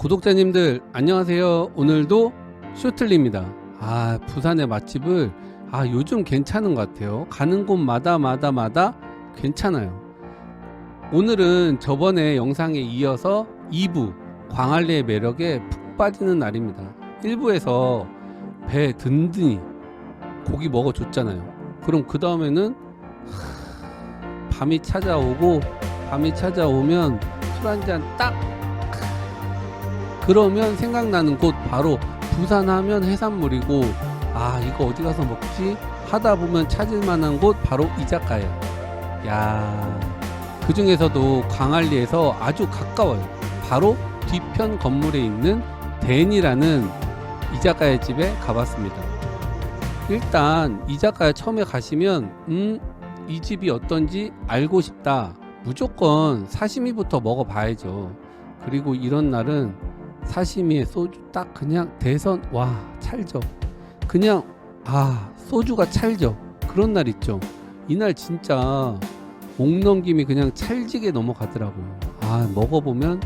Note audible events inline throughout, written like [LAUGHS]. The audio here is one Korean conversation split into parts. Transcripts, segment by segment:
구독자님들 안녕하세요. 오늘도 쇼틀리입니다. 아 부산의 맛집을 아 요즘 괜찮은 것 같아요. 가는 곳마다 마다 마다 괜찮아요. 오늘은 저번에 영상에 이어서 2부 광안리의 매력에 푹 빠지는 날입니다. 1부에서 배 든든히 고기 먹어줬잖아요. 그럼 그 다음에는 밤이 찾아오고 밤이 찾아오면 술 한잔딱 그러면 생각나는 곳 바로 부산 하면 해산물이고 아 이거 어디 가서 먹지? 하다 보면 찾을 만한 곳 바로 이자카야 야 그 중에서도 광안리에서 아주 가까워요. 바로 뒤편 건물에 있는 댄이라는 이자카야 집에 가봤습니다. 일단 이자카야 처음에 가시면 음 이 집이 어떤지 알고 싶다. 무조건 사시미부터 먹어봐야죠. 그리고 이런 날은 사시미에 소주 딱 그냥 대선 와 찰져 그냥 아 소주가 찰져 그런 날 있죠. 이날 진짜 목 넘김이 그냥 찰지게 넘어가더라고요. 아 먹어보면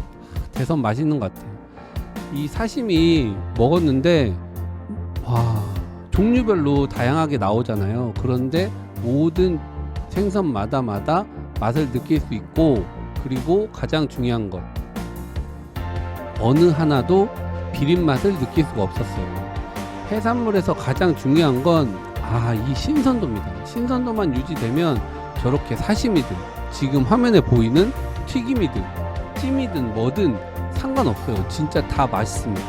대선 맛있는 것 같아요. 이 사시미 먹었는데 와 종류별로 다양하게 나오잖아요. 그런데 모든 생선마다마다 맛을 느낄 수 있고 그리고 가장 중요한 것 어느 하나도 비린 맛을 느낄 수가 없었어요. 해산물에서 가장 중요한 건 아, 이 신선도입니다. 신선도만 유지되면 저렇게 사시미든 지금 화면에 보이는 튀김이든 찜이든 뭐든 상관없어요. 진짜 다 맛있습니다.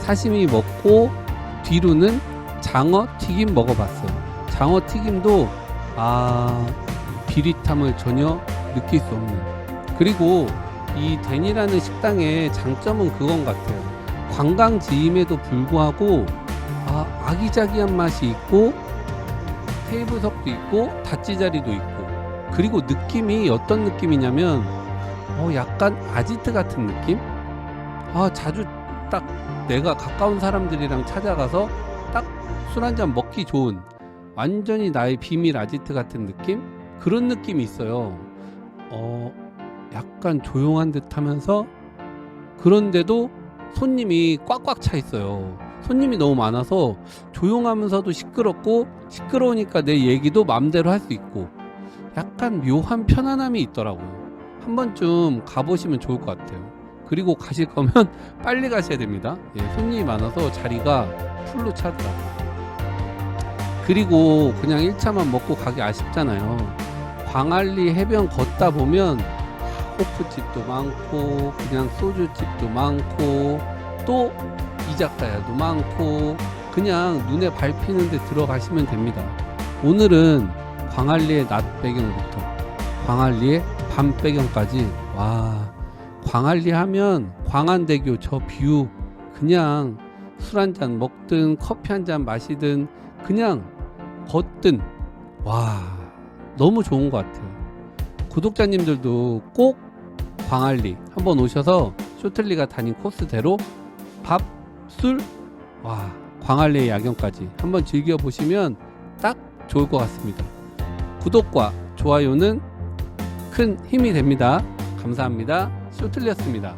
사시미 먹고 뒤로는 장어 튀김 먹어봤어요. 장어 튀김도 아 비릿함을 전혀 느낄 수 없는 그리고 이 댄이라는 식당의 장점은 그건 같아요. 관광지임에도 불구하고 아, 아기자기한 맛이 있고 테이블석도 있고 다찌 자리도 있고 그리고 느낌이 어떤 느낌이냐면 어, 약간 아지트 같은 느낌? 아 자주 딱 내가 가까운 사람들이랑 찾아가서 딱 술 한잔 먹기 좋은 완전히 나의 비밀 아지트 같은 느낌? 그런 느낌이 있어요. 어, 약간 조용한 듯 하면서 그런데도 손님이 꽉꽉 차 있어요. 손님이 너무 많아서 조용하면서도 시끄럽고 시끄러우니까 내 얘기도 마음대로 할 수 있고 약간 묘한 편안함이 있더라고요. 한 번쯤 가보시면 좋을 것 같아요. 그리고 가실 거면 [LAUGHS] 빨리 가셔야 됩니다. 예, 손님이 많아서 자리가 풀로 차더라고요. 그리고 그냥 1차만 먹고 가기 아쉽잖아요. 광안리 해변 걷다 보면 호프집도 많고 그냥 소주집도 많고 또 이자카야도 많고 그냥 눈에 밟히는 데 들어가시면 됩니다. 오늘은 광안리의 낮 배경부터 광안리의 밤 배경까지 와 광안리 하면 광안대교 저 뷰 그냥 술 한 잔 먹든 커피 한 잔 마시든 그냥 걷든 와 너무 좋은 것 같아요. 구독자님들도 꼭 광안리 한번 오셔서 쇼틀리가 다닌 코스대로 밥, 술, 와 광안리의 야경까지 한번 즐겨 보시면 딱 좋을 것 같습니다. 구독과 좋아요는 큰 힘이 됩니다. 감사합니다. 쇼틀리였습니다.